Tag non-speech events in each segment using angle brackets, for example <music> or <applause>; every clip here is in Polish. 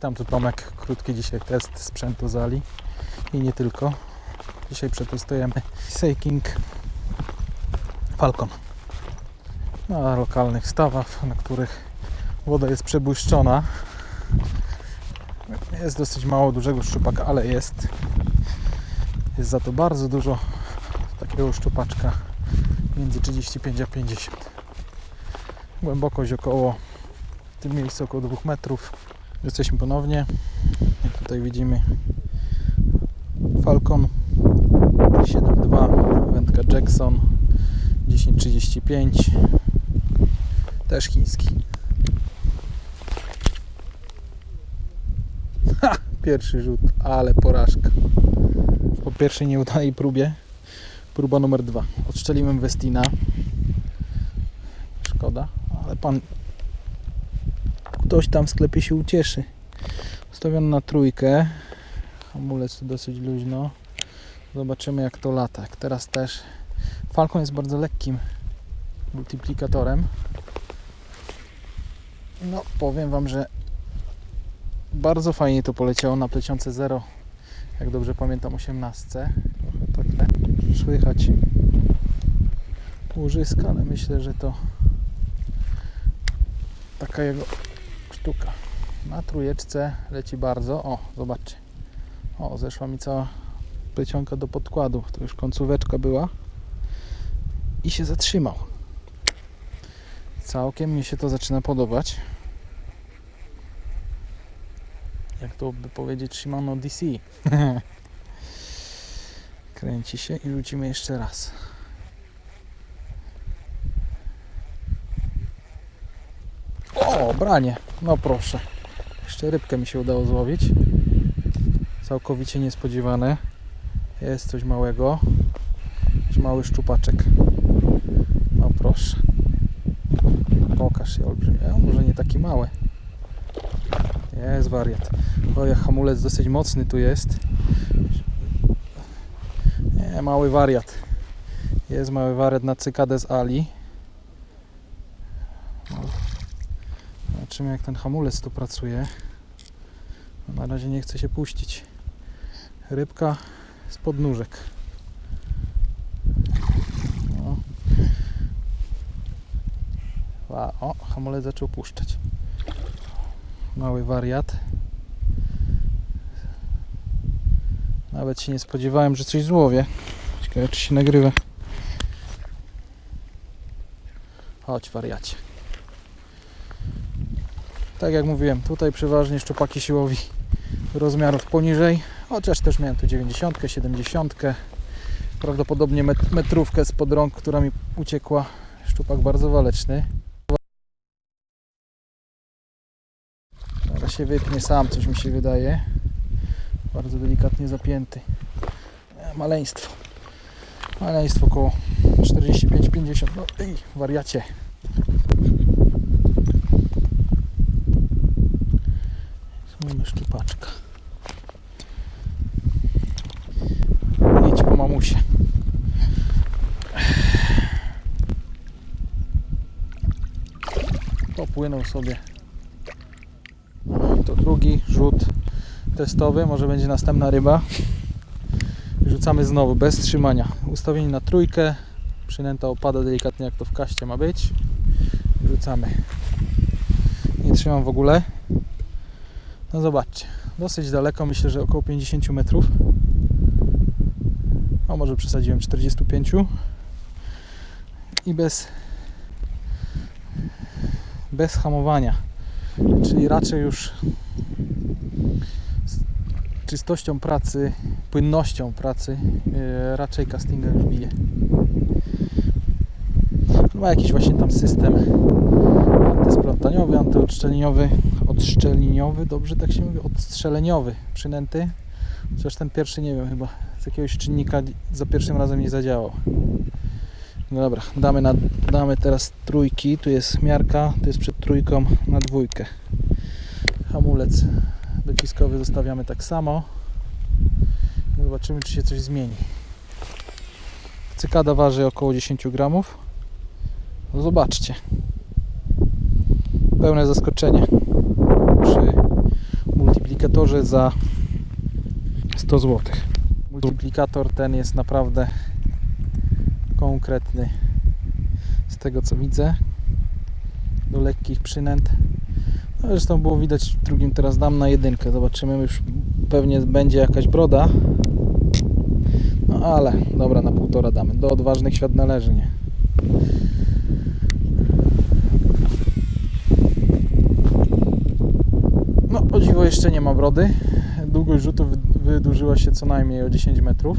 Witam tu Tomek, krótki dzisiaj test sprzętu z Ali i nie tylko. Dzisiaj przetestujemy Seiking Falcon na lokalnych stawach, na których woda jest przebłyszczona. Jest dosyć mało dużego szczupaka, ale jest. Jest za to bardzo dużo takiego szczupaczka między 35 a 50. Głębokość około w tym miejscu około 2 metrów. Jesteśmy ponownie. Jak tutaj widzimy Falcon 7.2 wędka Jackson 1035 też chiński. Ha! Pierwszy rzut, ale porażka. Po pierwszej nieudanej próbie próba numer dwa. Odstrzeliłem Westina. Szkoda, ale pan ktoś tam w sklepie się ucieszy. Ustawiony na trójkę. Hamulec tu dosyć luźno. Zobaczymy jak to lata. Jak teraz też. Falcon jest bardzo lekkim multiplikatorem. No, powiem Wam, że bardzo fajnie to poleciało na plecionce 0. Jak dobrze pamiętam, 18. Trochę tak słychać łożyska, ale myślę, że to taka jego sztuka. Na trójeczce leci bardzo. O, zobaczcie. O, zeszła mi cała plecionka do podkładu. To już końcóweczka była. I się zatrzymał. Całkiem mi się to zaczyna podobać. Jak to by powiedzieć Shimano DC. <laughs> Kręci się i rzucimy jeszcze raz. O, branie. No proszę. Jeszcze rybkę mi się udało złowić. Całkowicie niespodziewane. Jest coś małego. Mały szczupaczek. No proszę. Pokaż się olbrzymie. A może nie taki mały. Jest wariat. O, hamulec dosyć mocny tu jest. Nie, mały wariat. Jest mały wariat na cykadę z Ali. No. Zobaczymy jak ten hamulec tu pracuje. No, na razie nie chce się puścić. Rybka z podnóżek. No. O, hamulec zaczął puszczać. Mały wariat. Nawet się nie spodziewałem, że coś złowię. Ciekawe czy się nagrywa. Chodź wariacie. Tak jak mówiłem, tutaj przeważnie szczupaki siłowi rozmiarów poniżej, chociaż też miałem tu 90, 70, prawdopodobnie met- metrówkę z rąk, która mi uciekła. Szczupak bardzo waleczny. Zaraz się wypnie sam, coś mi się wydaje. Bardzo delikatnie zapięty. E, Maleństwo. Maleństwo około 45-50. No ej, wariacie. Szczupaczka. Idź po mamusie. Popłynął sobie. To drugi rzut testowy. Może będzie następna ryba. Rzucamy znowu, bez trzymania. Ustawienie na trójkę. Przynęta opada delikatnie, jak to w kaście ma być. Rzucamy. Nie trzymam w ogóle. No zobaczcie, dosyć daleko, myślę, że około 50 metrów. A może przesadziłem 45. I bez bez hamowania. Czyli raczej już z czystością pracy, płynnością pracy yy, raczej castinga już bije. Ma jakiś właśnie tam system antysplątaniowy, antyodszczeleniowy, odszczeliniowy, dobrze tak się mówi, odstrzeleniowy przynęty. Chociaż ten pierwszy nie wiem, chyba z jakiegoś czynnika za pierwszym razem nie zadziałał. No dobra, damy, na, damy teraz trójki, tu jest miarka, tu jest przed trójką na dwójkę. Hamulec dociskowy zostawiamy tak samo. Zobaczymy, czy się coś zmieni. Cykada waży około 10 gramów. No zobaczcie. Pełne zaskoczenie przy multiplikatorze za 100 zł. Multiplikator ten jest naprawdę konkretny z tego co widzę do lekkich przynęt. No, zresztą było widać w drugim teraz dam na jedynkę. Zobaczymy już pewnie będzie jakaś broda. No ale dobra na półtora damy. Do odważnych świat należy, nie? No, o dziwo jeszcze nie ma brody. Długość rzutu wy- wydłużyła się co najmniej o 10 metrów.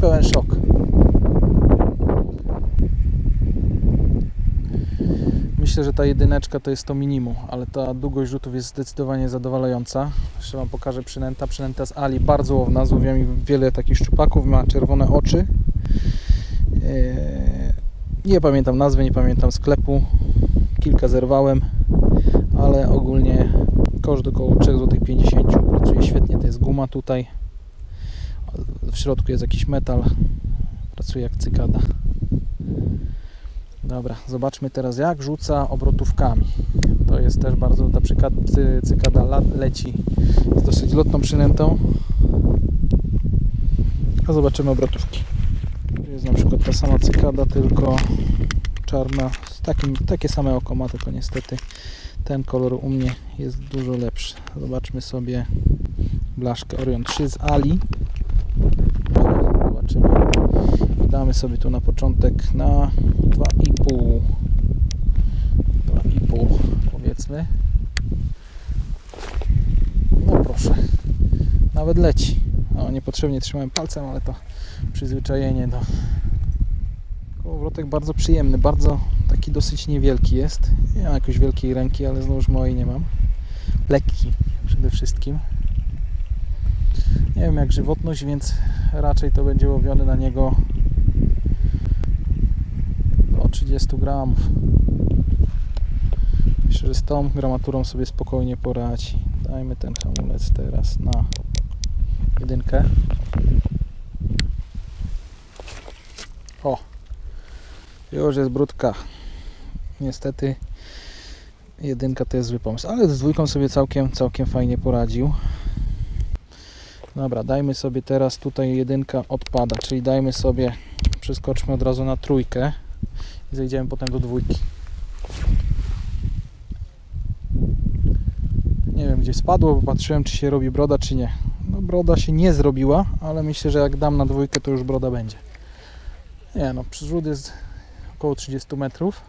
Pełen szok. Myślę, że ta jedyneczka to jest to minimum, ale ta długość rzutów jest zdecydowanie zadowalająca. Jeszcze Wam pokażę przynęta. Przynęta z Ali, bardzo łowna, złowiła mi wiele takich szczupaków, ma czerwone oczy. Eee, Nie pamiętam nazwy, nie pamiętam sklepu. Kilka zerwałem, ale ogólnie koszt około 3,50 zł. Pracuje świetnie, to jest guma tutaj. W środku jest jakiś metal. Pracuje jak cykada. Dobra, zobaczmy teraz jak rzuca obrotówkami. To jest też bardzo, ta cykada leci z dosyć lotną przynętą. A zobaczymy obrotówki. Tu jest na przykład ta sama cykada, tylko czarna. Z takim, takie same oko ma, tylko niestety ten kolor u mnie jest dużo lepszy. Zobaczmy sobie blaszkę Orion 3 z Ali. Zobaczymy. Damy sobie tu na początek na 2,5 2,5 powiedzmy. No proszę. Nawet leci. O, niepotrzebnie trzymałem palcem, ale to przyzwyczajenie do kołowrotek bardzo przyjemny, bardzo taki dosyć niewielki jest. Nie mam jakiejś wielkiej ręki, ale znowuż mojej nie mam. Lekki przede wszystkim. Nie wiem jak żywotność, więc raczej to będzie łowiony na niego do 30 gramów. Myślę, że z tą gramaturą sobie spokojnie poradzi. Dajmy ten hamulec teraz na jedynkę. O! Już jest brudka. Niestety jedynka to jest zły pomysł, ale z dwójką sobie całkiem, całkiem fajnie poradził. Dobra, dajmy sobie teraz tutaj jedynka odpada, czyli dajmy sobie, przeskoczmy od razu na trójkę i zejdziemy potem do dwójki. Nie wiem gdzie spadło, bo patrzyłem czy się robi broda czy nie. No broda się nie zrobiła, ale myślę, że jak dam na dwójkę to już broda będzie. Nie no, przyrzut jest około 30 metrów.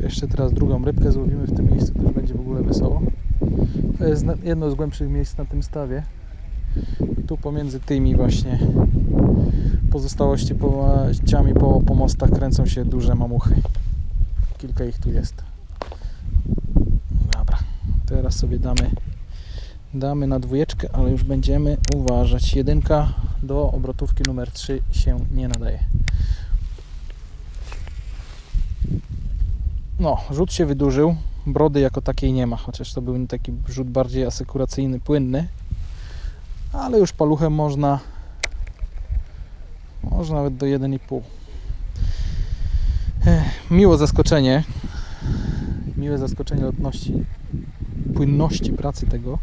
Jeszcze teraz drugą rybkę złowimy w tym miejscu, już będzie w ogóle wesoło. To jest jedno z głębszych miejsc na tym stawie. Tu pomiędzy tymi właśnie pozostałości połaciami po pomostach kręcą się duże mamuchy. Kilka ich tu jest. Dobra, teraz sobie damy damy na dwójeczkę, ale już będziemy uważać. Jedynka do obrotówki numer 3 się nie nadaje. No, rzut się wydłużył. Brody jako takiej nie ma, chociaż to był taki rzut bardziej asekuracyjny, płynny. Ale już paluchem można może nawet do 1,5. Ech, Miło zaskoczenie. Miłe zaskoczenie lotności, płynności pracy tego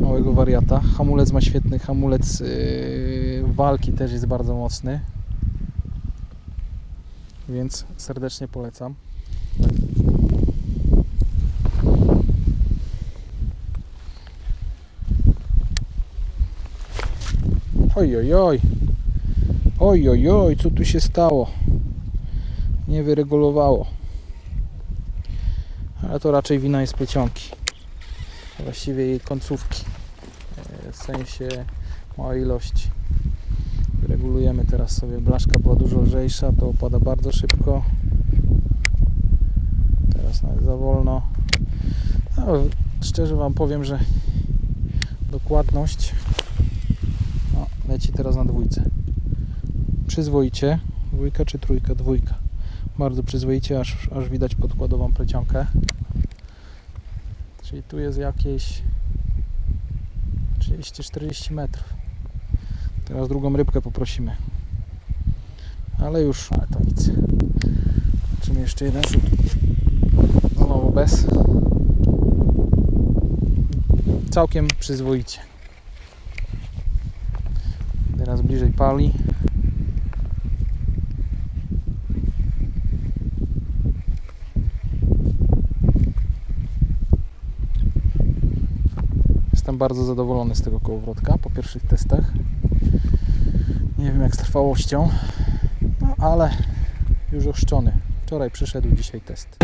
małego wariata. Hamulec ma świetny, hamulec yy, walki też jest bardzo mocny. Więc serdecznie polecam. Oj, oj, oj. Oj, oj, oj, co tu się stało? Nie wyregulowało. Ale to raczej wina jest plecionki. Właściwie jej końcówki. E, W sensie małej ilości. Regulujemy teraz sobie. Blaszka była dużo lżejsza, to opada bardzo szybko. Teraz nawet za wolno. No, szczerze Wam powiem, że dokładność o, leci teraz na dwójce. Przyzwoicie. Dwójka czy trójka? Dwójka. Bardzo przyzwoicie, aż, aż widać podkładową plecionkę. Czyli tu jest jakieś 30-40 metrów. Teraz drugą rybkę poprosimy. Ale już, ale to nic. Zobaczymy jeszcze jeden rzut. Znowu bez. Całkiem przyzwoicie. Teraz bliżej pali. Jestem bardzo zadowolony z tego kołowrotka po pierwszych testach. Nie wiem jak z trwałością, no ale już ochrzczony. Wczoraj przyszedł, dzisiaj test.